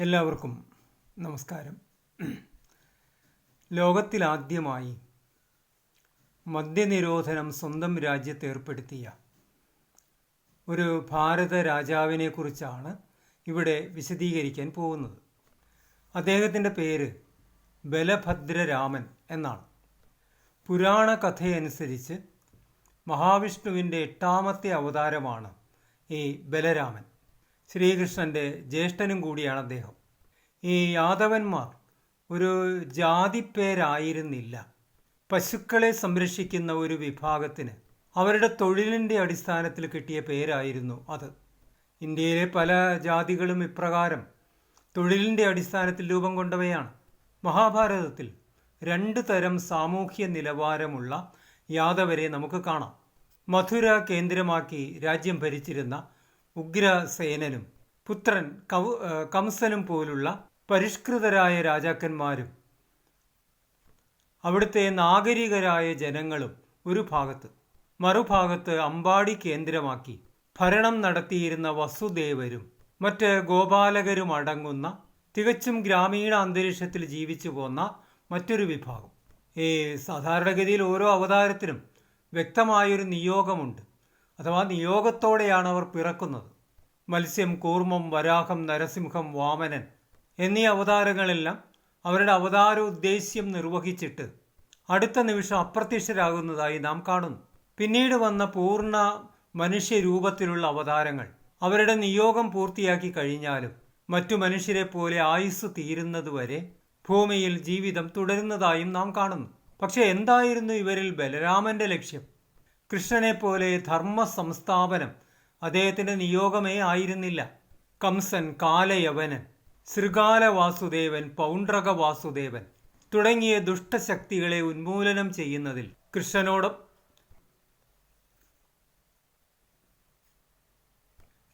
എല്ലാവർക്കും നമസ്കാരം. ലോകത്തിലാദ്യമായി മദ്യനിരോധനം സ്വന്തം രാജ്യത്ത് ഏർപ്പെടുത്തിയ ഒരു ഭാരത രാജാവിനെ കുറിച്ചാണ് ഇവിടെ വിശദീകരിക്കാൻ പോകുന്നത്. അദ്ദേഹത്തിന്റെ പേര് ബലഭദ്രരാമൻ എന്നാണ്. പുരാണ കഥയനുസരിച്ച് മഹാവിഷ്ണുവിന്റെ എട്ടാമത്തെ അവതാരമാണ് ഈ ബലരാമൻ. ശ്രീകൃഷ്ണന്റെ ജ്യേഷ്ഠനും കൂടിയാണ് അദ്ദേഹം. ഈ യാദവന്മാർ ഒരു ജാതിപ്പേരായിരുന്നില്ല. പശുക്കളെ സംരക്ഷിക്കുന്ന ഒരു വിഭാഗത്തിന് അവരുടെ തൊഴിലിന്റെ അടിസ്ഥാനത്തിൽ കിട്ടിയ പേരായിരുന്നു അത്. ഇന്ത്യയിലെ പല ജാതികളും ഇപ്രകാരം തൊഴിലിന്റെ അടിസ്ഥാനത്തിൽ രൂപം കൊണ്ടവയാണ്. മഹാഭാരതത്തിൽ രണ്ട് തരം സാമൂഹ്യ നിലവാരമുള്ള യാദവരെ നമുക്ക് കാണാം. മധുര കേന്ദ്രമാക്കി രാജ്യം ഭരിച്ചിരുന്ന ഉഗ്രസേനനും പുത്രൻ കംസനും പോലുള്ള പരിഷ്കൃതരായ രാജാക്കന്മാരും അവിടുത്തെ നാഗരികരായ ജനങ്ങളും ഒരു ഭാഗത്ത്. മറുഭാഗത്ത് അമ്പാടി കേന്ദ്രമാക്കി ഭരണം നടത്തിയിരുന്ന വസുദേവരും മറ്റ് ഗോപാലകരും അടങ്ങുന്ന തികച്ചും ഗ്രാമീണ അന്തരീക്ഷത്തിൽ ജീവിച്ചു പോന്ന മറ്റൊരു വിഭാഗം. ഈ സാധാരണഗതിയിൽ ഓരോ അവതാരത്തിനും വ്യക്തമായൊരു നിയോഗമുണ്ട്. അഥവാ നിയോഗത്തോടെയാണ് അവർ പിറക്കുന്നത്. മത്സ്യം കൂർമ്മം വരാഹം നരസിംഹം വാമനൻ എന്നീ അവതാരങ്ങളെല്ലാം അവരുടെ അവതാര ഉദ്ദേശ്യം നിർവഹിച്ചിട്ട് അടുത്ത നിമിഷം അപ്രത്യക്ഷരാകുന്നതായി നാം കാണുന്നു. പിന്നീട് വന്ന പൂർണ മനുഷ്യരൂപത്തിലുള്ള അവതാരങ്ങൾ അവരുടെ നിയോഗം പൂർത്തിയാക്കി കഴിഞ്ഞാലും മറ്റു മനുഷ്യരെ പോലെ ആയുസ് തീരുന്നതുവരെ ഭൂമിയിൽ ജീവിതം തുടരുന്നതായും നാം കാണുന്നു. പക്ഷെ എന്തായിരുന്നു ഇവരിൽ ബലരാമന്റെ ലക്ഷ്യം? കൃഷ്ണനെ പോലെ ധർമ്മ സംസ്ഥാപനം അദ്ദേഹത്തിന്റെ നിയോഗമേ ആയിരുന്നില്ല. കംസൻ കാലയവനൻ ശൃകാല വാസുദേവൻ പൗണ്ഡ്രക വാസുദേവൻ തുടങ്ങിയ ദുഷ്ടശക്തികളെ ഉന്മൂലനം ചെയ്യുന്നതിൽ കൃഷ്ണനോടും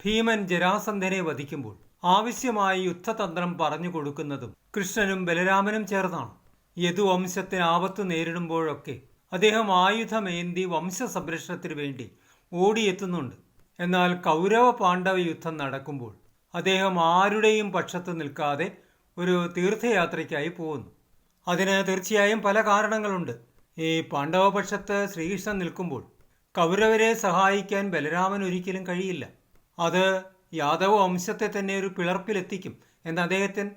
ഭീമൻ ജരാസന്ധനെ വധിക്കുമ്പോൾ ആവശ്യമായ യുദ്ധതന്ത്രം പറഞ്ഞു കൊടുക്കുന്നതും കൃഷ്ണനും ബലരാമനും ചേർന്നാണ്. യദുവംശത്തിന് ആപത്ത് നേരിടുമ്പോഴൊക്കെ അദ്ദേഹം ആയുധമേന്തി വംശസംരക്ഷണത്തിനു വേണ്ടി ഓടിയെത്തുന്നുണ്ട്. എന്നാൽ കൗരവ പാണ്ഡവ യുദ്ധം നടക്കുമ്പോൾ അദ്ദേഹം ആരുടെയും പക്ഷത്ത് നിൽക്കാതെ ഒരു തീർത്ഥയാത്രയ്ക്കായി പോകുന്നു. അതിന് തീർച്ചയായും പല കാരണങ്ങളുണ്ട്. ഈ പാണ്ഡവ പക്ഷത്ത് ശ്രീകൃഷ്ണൻ നിൽക്കുമ്പോൾ കൗരവരെ സഹായിക്കാൻ ബലരാമൻ ഒരിക്കലും കഴിയില്ല. അത് യാദവ വംശത്തെ തന്നെ ഒരു പിളർപ്പിലെത്തിക്കും എന്ന് അദ്ദേഹത്തിന്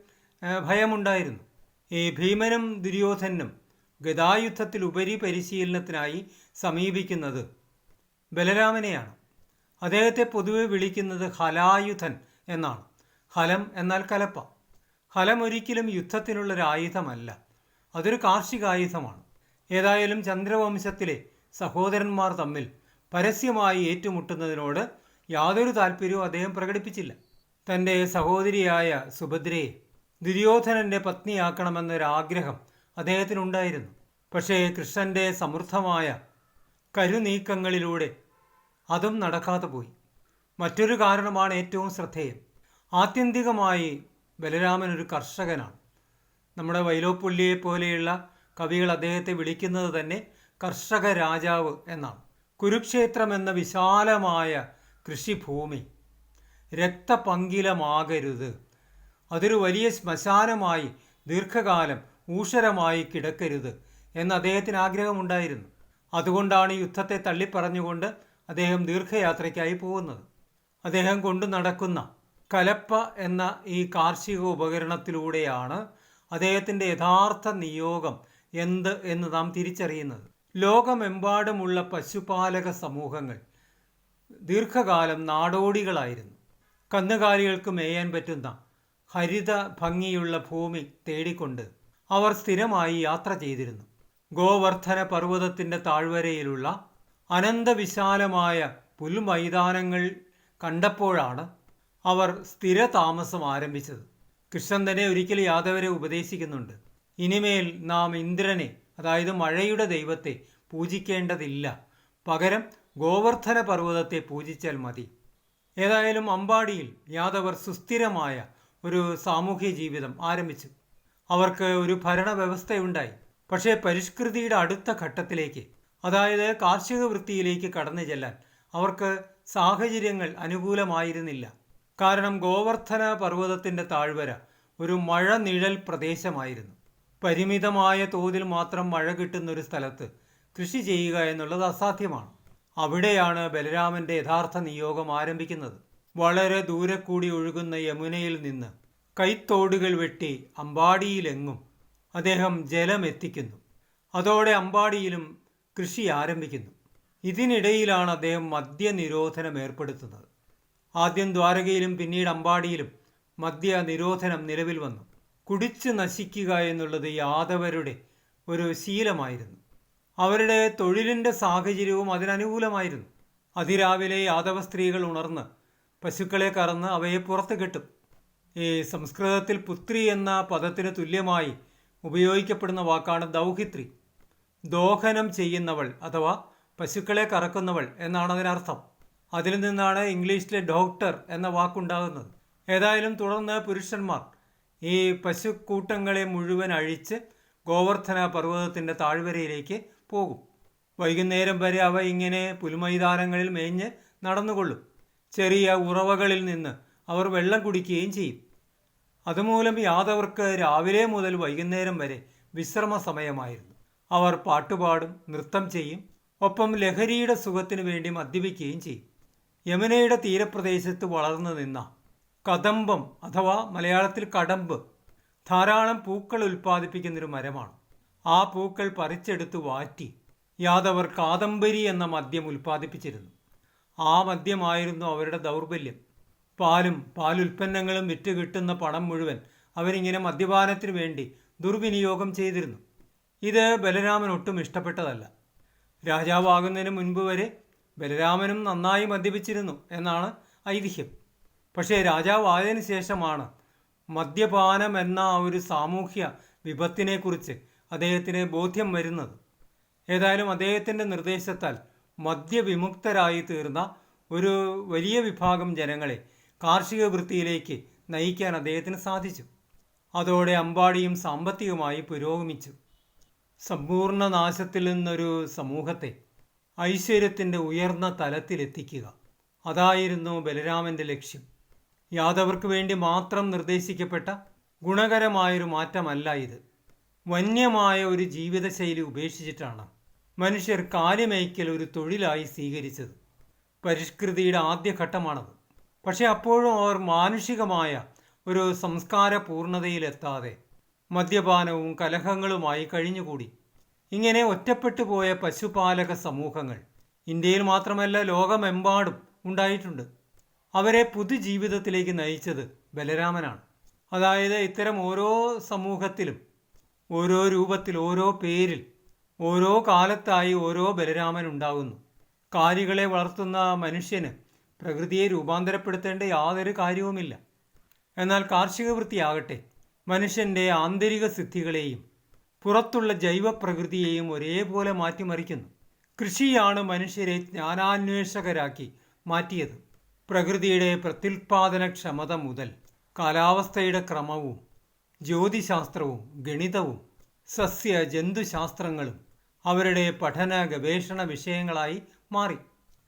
ഭയമുണ്ടായിരുന്നു. ഈ ഭീമനും ദുര്യോധനും ഗതായുദ്ധത്തിൽ ഉപരി പരിശീലനത്തിനായി സമീപിക്കുന്നത് ബലരാമനെയാണ്. അദ്ദേഹത്തെ പൊതുവെ വിളിക്കുന്നത് ഹലായുധൻ എന്നാണ്. ഹലം എന്നാൽ കലപ്പ. ഹലം ഒരിക്കലും യുദ്ധത്തിനുള്ളൊരു ആയുധമല്ല. അതൊരു കാർഷികായുധമാണ് ഏതായാലും ചന്ദ്രവംശത്തിലെ സഹോദരന്മാർ തമ്മിൽ പരസ്യമായി ഏറ്റുമുട്ടുന്നതിനോട് യാതൊരു താല്പര്യവും അദ്ദേഹം പ്രകടിപ്പിച്ചില്ല. തന്റെ സഹോദരിയായ സുഭദ്രയെ ദുര്യോധനന്റെ പത്നിയാക്കണമെന്നൊരാഗ്രഹം അദ്ദേഹത്തിനുണ്ടായിരുന്നു. പക്ഷേ കൃഷ്ണന്റെ സമൃദ്ധമായ കരുനീക്കങ്ങളിലൂടെ അതും നടക്കാതെ പോയി. മറ്റൊരു കാരണമാണ് ഏറ്റവും ശ്രദ്ധേയം ആത്യന്തികമായി ബലരാമൻ ഒരു കർഷകനാണ്. നമ്മുടെ വൈലോപ്പുള്ളിയെ പോലെയുള്ള കവികൾ അദ്ദേഹത്തെ വിളിക്കുന്നത് തന്നെ കർഷക രാജാവ് എന്നാണ്. കുരുക്ഷേത്രം എന്ന വിശാലമായ കൃഷിഭൂമി. രക്തപങ്കിലമാകരുത്. അതൊരു വലിയ ശ്മശാനമായി ദീർഘകാലം ഊഷരമായി കിടക്കരുത് എന്ന് അദ്ദേഹത്തിന് ആഗ്രഹമുണ്ടായിരുന്നു. അതുകൊണ്ടാണ് യുദ്ധത്തെ തള്ളിപ്പറഞ്ഞുകൊണ്ട് അദ്ദേഹം ദീർഘയാത്രയ്ക്കായി പോകുന്നത്. അദ്ദേഹം കൊണ്ടു നടക്കുന്ന കലപ്പ എന്ന ഈ കാർഷിക ഉപകരണത്തിലൂടെയാണ് അദ്ദേഹത്തിന്റെ യഥാർത്ഥ നിയോഗം എന്ത് എന്ന് നാം തിരിച്ചറിയുന്നത്. ലോകമെമ്പാടുമുള്ള പശുപാലക സമൂഹങ്ങൾ ദീർഘകാലം നാടോടികളായിരുന്നു. കന്നുകാലികൾക്ക് മേയാൻ പറ്റുന്ന ഹരിത ഭംഗിയുള്ള ഭൂമി തേടിക്കൊണ്ട് അവർ സ്ഥിരമായി യാത്ര ചെയ്തിരുന്നു. ഗോവർദ്ധന പർവതത്തിന്റെ താഴ്വരയിലുള്ള അനന്തവിശാലമായ പുൽമൈതാനങ്ങൾ കണ്ടപ്പോഴാണ് അവർ സ്ഥിര താമസം ആരംഭിച്ചത്. കൃഷ്ണൻ തന്നെ ഒരിക്കൽ യാദവരെ ഉപദേശിക്കുന്നുണ്ട്. ഇനിമേൽ നാം ഇന്ദ്രനെ അതായത് മഴയുടെ ദൈവത്തെ പൂജിക്കേണ്ടതില്ല. പകരം ഗോവർദ്ധന പർവതത്തെ പൂജിച്ചാൽ മതി. ഏതായാലും അമ്പാടിയിൽ യാദവർ സുസ്ഥിരമായ ഒരു സാമൂഹ്യ ജീവിതം ആരംഭിച്ചു. അവർക്ക് ഒരു ഭരണവ്യവസ്ഥയുണ്ടായി. പക്ഷേ പരിഷ്കൃതിയുടെ അടുത്ത ഘട്ടത്തിലേക്ക് അതായത് കാർഷിക വൃത്തിയിലേക്ക് കടന്നു ചെല്ലാൻ അവർക്ക് സാഹചര്യങ്ങൾ അനുകൂലമായിരുന്നില്ല. കാരണം ഗോവർദ്ധന പർവതത്തിന്റെ താഴ്വര ഒരു മഴ നിഴൽ പ്രദേശമായിരുന്നു. പരിമിതമായ തോതിൽ മാത്രം മഴ കിട്ടുന്ന ഒരു സ്ഥലത്ത് കൃഷി ചെയ്യുക എന്നുള്ളത് അസാധ്യമാണ്. അവിടെയാണ് ബലരാമന്റെ യഥാർത്ഥ നിയോഗം ആരംഭിക്കുന്നത്. വളരെ ദൂരെ കൂടി ഒഴുകുന്ന യമുനയിൽ നിന്ന് കൈത്തോടുകൾ വെട്ടി അമ്പാടിയിലെങ്ങും അദ്ദേഹം ജലമെത്തിക്കുന്നു. അതോടെ അമ്പാടിയിലും കൃഷി ആരംഭിക്കുന്നു. ഇതിനിടയിലാണ് അദ്ദേഹം മദ്യനിരോധനം ഏർപ്പെടുത്തുന്നത്. ആദ്യം ദ്വാരകയിലും പിന്നീട് അമ്പാടിയിലും മദ്യ നിരോധനം നിലവിൽ വന്നു. കുടിച്ച് നശിക്കുക എന്നുള്ളത് യാദവരുടെ ഒരു ശീലമായിരുന്നു. അവരുടെ തൊഴിലിന്റെ സാഹചര്യവും അതിനനുകൂലമായിരുന്നു. അതിരാവിലെ യാദവ സ്ത്രീകൾ ഉണർന്ന് പശുക്കളെ കറന്ന് അവയെ പുറത്ത് കെട്ടും. ഈ സംസ്കൃതത്തിൽ പുത്രി എന്ന പദത്തിന് തുല്യമായി ഉപയോഗിക്കപ്പെടുന്ന വാക്കാണ് ദൗഹിത്രി. ദോഹനം ചെയ്യുന്നവൾ അഥവാ പശുക്കളെ കറക്കുന്നവൾ എന്നാണ് അതിനർത്ഥം. അതിൽ നിന്നാണ് ഇംഗ്ലീഷിലെ ഡോക്ടർ എന്ന വാക്കുണ്ടാകുന്നത്. ഏതായാലും തുടർന്ന് പുരുഷന്മാർ ഈ പശുക്കൂട്ടങ്ങളെ മുഴുവൻ അഴിച്ച് ഗോവർദ്ധന പർവതത്തിന്റെ താഴ്വരയിലേക്ക് പോകും. വൈകുന്നേരം വരെ അവ ഇങ്ങനെ പുൽമൈതാനങ്ങളിൽ മേഞ്ഞ് നടന്നുകൊള്ളും. ചെറിയ ഉറവകളിൽ നിന്ന് അവർ വെള്ളം കുടിക്കുകയും ചെയ്യും. അതുമൂലം യാദവർക്ക് രാവിലെ മുതൽ വൈകുന്നേരം വരെ വിശ്രമ സമയമായിരുന്നു അവർ പാട്ടുപാടും നൃത്തം ചെയ്യും ഒപ്പം ലഹരിയുടെ സുഖത്തിനു വേണ്ടി മദ്യപിക്കുകയും ചെയ്യും. യമുനയുടെ തീരപ്രദേശത്ത് വളർന്നു നിന്ന കദംബം അഥവാ മലയാളത്തിൽ കടമ്പ് ധാരാളം പൂക്കൾ ഉൽപ്പാദിപ്പിക്കുന്നൊരു മരമാണ്. ആ പൂക്കൾ പറിച്ചെടുത്ത് വാറ്റി യാദവർ കാദംബരി എന്ന മദ്യം ഉൽപ്പാദിപ്പിച്ചിരുന്നു. ആ മദ്യമായിരുന്നു അവരുടെ ദൗർബല്യം. പാലും പാലുൽപ്പന്നങ്ങളും വിറ്റ് കിട്ടുന്ന പണം മുഴുവൻ അവരിങ്ങനെ മദ്യപാനത്തിനു വേണ്ടി ദുർവിനിയോഗം ചെയ്തിരുന്നു. ഇത് ബലരാമൻ ഒട്ടും ഇഷ്ടപ്പെട്ടതല്ല. രാജാവാകുന്നതിന് മുൻപ് വരെ ബലരാമനും നന്നായി മദ്യപിച്ചിരുന്നു എന്നാണ് ഐതിഹ്യം. പക്ഷേ രാജാവായതിനു ശേഷമാണ് മദ്യപാനം എന്ന ഒരു സാമൂഹ്യ വിപത്തിനെക്കുറിച്ച് അദ്ദേഹത്തിന് ബോധ്യം വരുന്നത്. ഏതായാലും അദ്ദേഹത്തിന്റെ നിർദ്ദേശത്താൽ മദ്യവിമുക്തരായി തീർന്ന ഒരു വലിയ വിഭാഗം ജനങ്ങളെ കാർഷിക വൃത്തിയിലേക്ക് നയിക്കാൻ അദ്ദേഹത്തിന് സാധിച്ചു. അതോടെ അമ്പാടിയും സാമ്പത്തികമായി പുരോഗമിച്ചു. സമ്പൂർണ നാശത്തിൽ നിന്നൊരു സമൂഹത്തെ ഐശ്വര്യത്തിന്റെ ഉയർന്ന തലത്തിലെത്തിക്കുക. അതായിരുന്നു ബലരാമന്റെ ലക്ഷ്യം. യാദവർക്ക് വേണ്ടി മാത്രം നിർദ്ദേശിക്കപ്പെട്ട ഗുണകരമായൊരു മാറ്റമല്ല ഇത്. വന്യമായ ഒരു ജീവിതശൈലി ഉപേക്ഷിച്ചിട്ടാണ് മനുഷ്യർ കാലിമേയ്ക്കൽ ഒരു തൊഴിലായി സ്വീകരിച്ചത്. പരിഷ്കൃതിയുടെ ആദ്യഘട്ടമാണത്. പക്ഷെ അപ്പോഴും അവർ മാനുഷികമായ ഒരു സംസ്കാര പൂർണതയിലെത്താതെ മദ്യപാനവും കലഹങ്ങളുമായി കഴിഞ്ഞുകൂടി. ഇങ്ങനെ ഒറ്റപ്പെട്ടു പോയ പശുപാലക സമൂഹങ്ങൾ ഇന്ത്യയിൽ മാത്രമല്ല ലോകമെമ്പാടും ഉണ്ടായിട്ടുണ്ട്. അവരെ പുതുജീവിതത്തിലേക്ക് നയിച്ചത് ബലരാമനാണ്. അതായത് ഇത്തരം ഓരോ സമൂഹത്തിലും ഓരോ രൂപത്തിൽ ഓരോ പേരിൽ ഓരോ കാലത്തായി ഓരോ ബലരാമൻ ഉണ്ടാകുന്നു കാലികളെ വളർത്തുന്ന മനുഷ്യന് പ്രകൃതിയെ രൂപാന്തരപ്പെടുത്തേണ്ട യാതൊരു കാര്യവുമില്ല. എന്നാൽ കാർഷിക വൃത്തിയാകട്ടെ മനുഷ്യന്റെ ആന്തരിക സിദ്ധികളെയും പുറത്തുള്ള ജൈവ പ്രകൃതിയെയും ഒരേപോലെ മാറ്റിമറിക്കുന്നു. കൃഷിയാണ് മനുഷ്യരെ ജ്ഞാനാന്വേഷകരാക്കി മാറ്റിയത്. പ്രകൃതിയുടെ പ്രത്യുൽപാദനക്ഷമത മുതൽ കാലാവസ്ഥയുടെ ക്രമവും ജ്യോതിശാസ്ത്രവും ഗണിതവും സസ്യ ജന്തുശാസ്ത്രങ്ങളും അവരുടെ പഠന ഗവേഷണ വിഷയങ്ങളായി മാറി.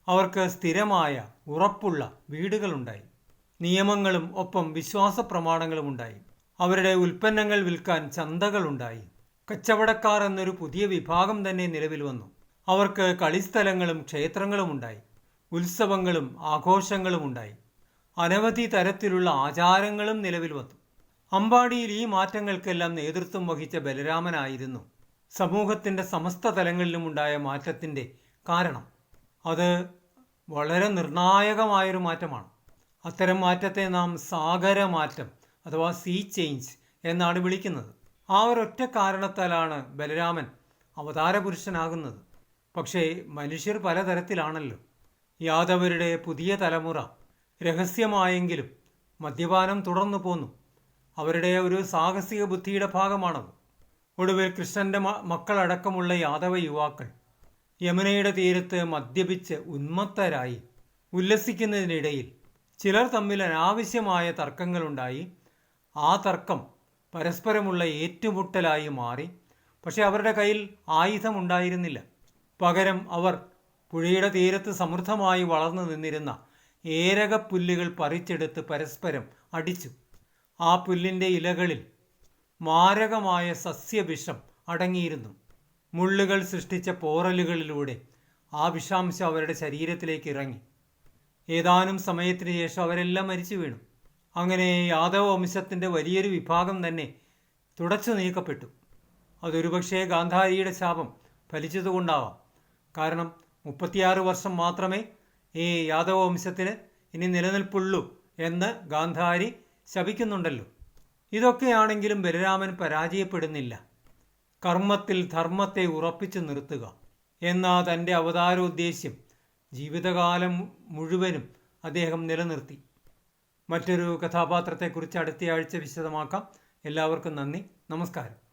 അവർക്ക് സ്ഥിരമായ ഉറപ്പുള്ള വീടുകളുണ്ടായി. നിയമങ്ങളും ഒപ്പം വിശ്വാസ പ്രമാണങ്ങളും ഉണ്ടായി അവരുടെ ഉൽപ്പന്നങ്ങൾ വിൽക്കാൻ ചന്തകളുണ്ടായി. കച്ചവടക്കാർ എന്നൊരു പുതിയ വിഭാഗം തന്നെ നിലവിൽ വന്നു. അവർക്ക് കളിസ്ഥലങ്ങളും ക്ഷേത്രങ്ങളും ഉണ്ടായി ഉത്സവങ്ങളും ആഘോഷങ്ങളും ഉണ്ടായി അനവധി തരത്തിലുള്ള ആചാരങ്ങളും നിലവിൽ വന്നു. അമ്പാടിയിൽ ഈ മാറ്റങ്ങൾക്കെല്ലാം നേതൃത്വം വഹിച്ച ബലരാമനായിരുന്നു സമൂഹത്തിന്റെ സമസ്ത തലങ്ങളിലും ഉണ്ടായ മാറ്റത്തിന്റെ കാരണം. അത് വളരെ നിർണായകമായൊരു മാറ്റമാണ്. അത്തരം മാറ്റത്തെ നാം സാഗര മാറ്റം അഥവാ സീ ചേഞ്ച് എന്നാണ് വിളിക്കുന്നത്. ആ ഒരൊറ്റ കാരണത്താലാണ് ബലരാമൻ അവതാരപുരുഷനാകുന്നത്. പക്ഷേ മനുഷ്യർ പലതരത്തിലാണല്ലോ. യാദവരുടെ പുതിയ തലമുറ രഹസ്യമായെങ്കിലും മദ്യപാനം തുടർന്നു പോന്നു. അവരുടെ ഒരു സാഹസിക ബുദ്ധിയുടെ ഭാഗമാണത്. ഒടുവിൽ കൃഷ്ണന്റെ മക്കളടക്കമുള്ള യാദവ യുവാക്കൾ യമുനയുടെ തീരത്ത് മദ്യപിച്ച് ഉന്മത്തരായി ഉല്ലസിക്കുന്നതിനിടയിൽ ചിലർ തമ്മിൽ അനാവശ്യമായ തർക്കങ്ങളുണ്ടായി. ആ തർക്കം പരസ്പരമുള്ള ഏറ്റുമുട്ടലായി മാറി. പക്ഷെ അവരുടെ കയ്യിൽ ആയുധം ഉണ്ടായിരുന്നില്ല പകരം അവർ പുഴയുടെ തീരത്ത് സമൃദ്ധമായി വളർന്നു നിന്നിരുന്ന ഏരകപ്പുല്ലുകൾ പറിച്ചെടുത്ത് പരസ്പരം അടിച്ചു. ആ പുല്ലിന്റെ ഇലകളിൽ മാരകമായ സസ്യവിഷം അടങ്ങിയിരുന്നു. മുള്ളുകൾ സൃഷ്ടിച്ച പോറലുകളിലൂടെ ആ വിഷാംശം അവരുടെ ശരീരത്തിലേക്ക് ഇറങ്ങി. ഏതാനും സമയത്തിന് ശേഷം അവരെല്ലാം മരിച്ചു വീണു. അങ്ങനെ യാദവ വംശത്തിന്റെ വലിയൊരു വിഭാഗം തന്നെ തുടച്ചു നീക്കപ്പെട്ടു. അതൊരുപക്ഷേ ഗാന്ധാരിയുടെ ശാപം ഫലിച്ചതുകൊണ്ടാവാം. കാരണം മുപ്പത്തിയാറ് വർഷം മാത്രമേ ഈ യാദവ വംശത്തിന് ഇനി നിലനിൽപ്പുള്ളൂ എന്ന് ഗാന്ധാരി ശപിക്കുന്നുണ്ടല്ലോ. ഇതൊക്കെയാണെങ്കിലും ബലരാമൻ പരാജയപ്പെടുന്നില്ല. കർമ്മത്തിൽ ധർമ്മത്തെ ഉറപ്പിച്ചു നിർത്തുക. എന്ന തന്റെ അവതാരോദ്ദേശ്യം ജീവിതകാലം മുഴുവനും അദ്ദേഹം നിലനിർത്തി. മറ്റൊരു കഥാപാത്രത്തെക്കുറിച്ച് അടുത്തയാഴ്ച വിശദമാക്കാം. എല്ലാവർക്കും നന്ദി. നമസ്കാരം.